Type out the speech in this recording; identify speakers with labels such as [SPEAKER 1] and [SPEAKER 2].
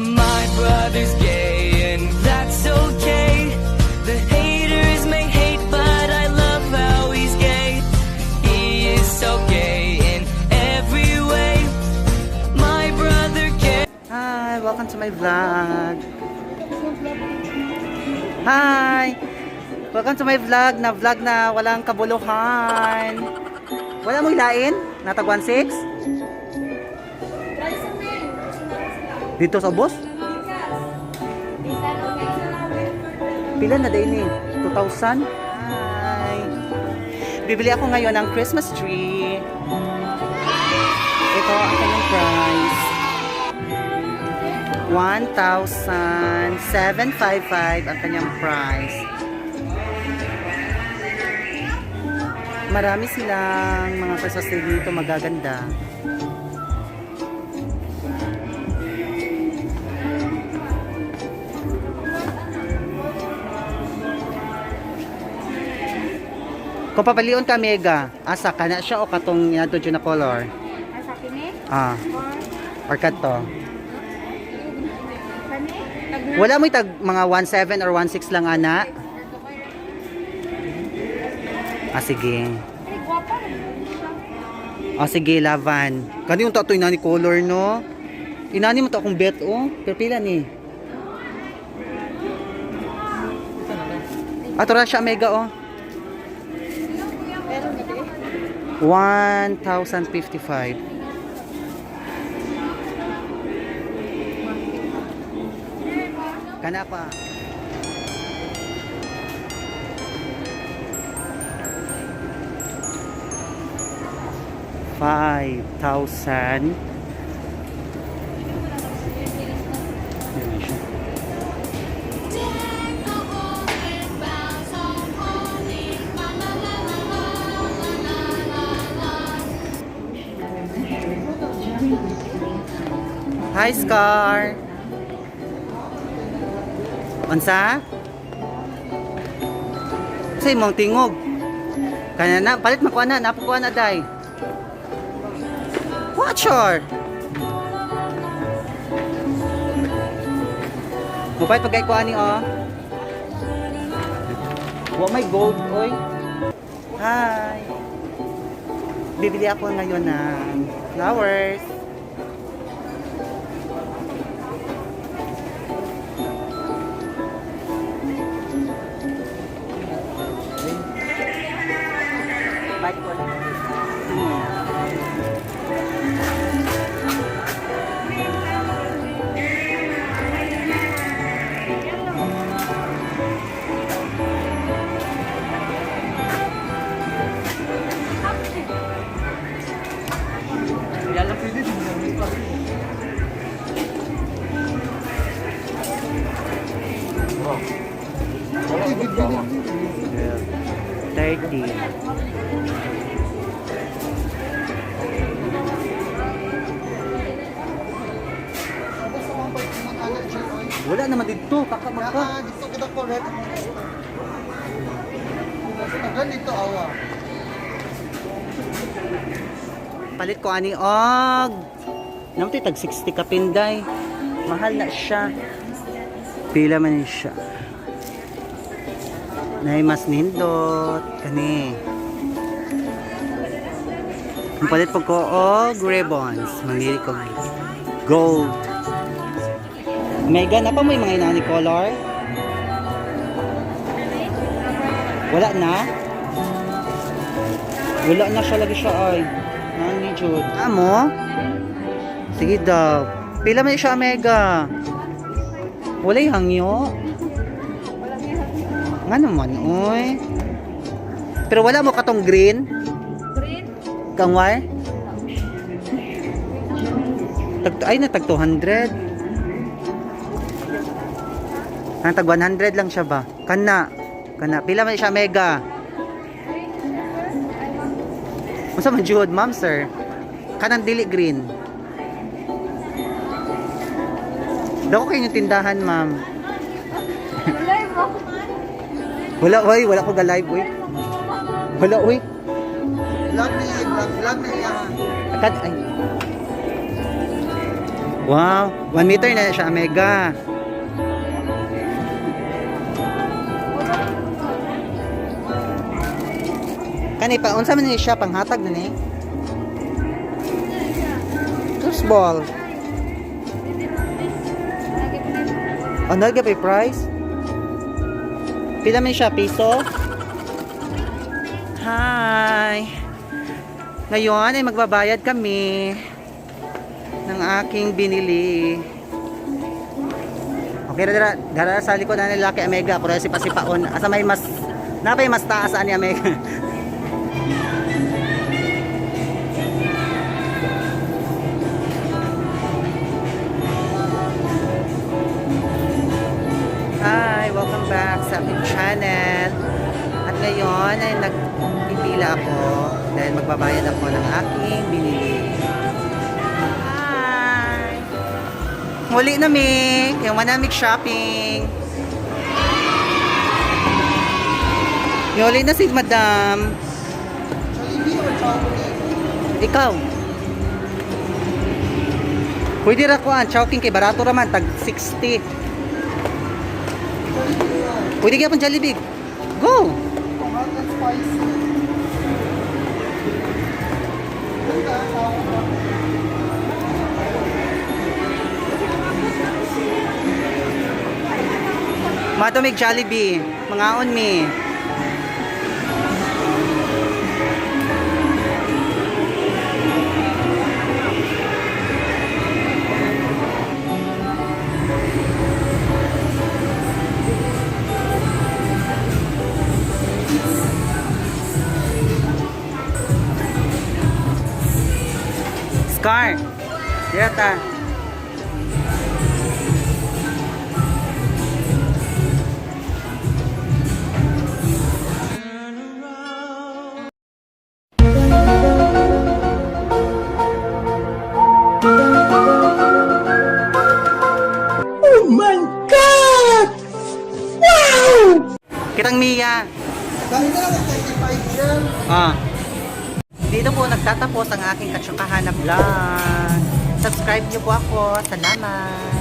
[SPEAKER 1] My brother's gay, and that's okay. The haters may hate, but I love how he's gay. He is so gay in every way. My brother gay.
[SPEAKER 2] Hi, welcome to my vlog. Hi! Welcome to my vlog na vlog na walang kabuluhan. Wala mo hilain? Natag 1.6? Dito sa bus? Pila na din eh? 2,000? Hi! Bibili ako ngayon ng Christmas tree. Ito ang kanyang price. 1,755 ang kanyang price. Marami silang mga Christmas tree dito magaganda. Kung papalion ka mega, asa ka na siya o katong inato dyan na color?
[SPEAKER 3] Asa kini?
[SPEAKER 2] Ah,
[SPEAKER 3] Or
[SPEAKER 2] kato. Wala mo tag mga 1.7 or 1.6 lang ana? Ah, sige. Ah, sige, lavan. Kani yung tato inani color, no? Inani mo to akong bet, oh. Pero pila ni? Ah, tura siya, mega, oh.
[SPEAKER 3] Pero hindi.
[SPEAKER 2] 1,055. Kana pa. Five thousand. Hi, Scar. Unsa? Sa imong tingog. Kanya na, palit makuha na, napukuha na, day. Watch her. Mupait pagkay ko ani, oh. Wa may gold, oy. Hi. Bibili ako ngayon ng flowers. Thirty. Wala naman dito, kaka maka.
[SPEAKER 4] dito kita correct. Tagal dito awa.
[SPEAKER 2] Palit ko ani og. Naman tag 60 ka pinday. Mahal na siya. Pila man ni siya. Nay mas nindot kani. Ang palit po ko og ribbons. Mamili ko gold. Mega na pa mo yung mga inani color? Wala na? Wala na siya lagi siya ay. Nani Jude. Amo? Sige daw. Pila man siya mega. Wala yung hangyo. Nga naman, oy. Pero wala mo katong green.
[SPEAKER 3] Green?
[SPEAKER 2] Kang war? Tag ay na tag 200. Ang tag 100 lang siya ba? Kana. Kana. Pila man siya mega. Unsa man jud, ma'am sir? Kanang dili green. Dako kayo yung tindahan, ma'am.
[SPEAKER 3] Mo.
[SPEAKER 2] Wala, oy, wala ko ga-live, oy. Wala, oy.
[SPEAKER 4] Vlog na iya, vlog, na.
[SPEAKER 2] Akad, ay. Wow, 1 meter na siya mega. Kani pa unsa man ni siya panghatag na ni? Football. Oh, nalga pa price? Pila man siya, piso? Hi! Ngayon ay magbabayad kami ng aking binili. Okay, dara, dara sa likod na nila kay Omega, pero si pasipaon. Asa may mas, napay mas taas ani Omega. ay nagpipila ako dahil magbabayad ako ng aking binili. Hi! Muli na mi! Yung manamig shopping. Yuli na si madam. Ikaw. Pwede ra ko ang chowking kay barato raman tag 60. Pwede kaya pang Jollibee. Go!
[SPEAKER 4] Hot and.
[SPEAKER 2] Matumig Jollibee. Mangaon mi. Scar. Yata. Kitang Mia.
[SPEAKER 4] Dahil na lang 35 yan.
[SPEAKER 2] Ah. Dito po nagtatapos ang aking katsukahan na vlog. Subscribe niyo po ako. Salamat.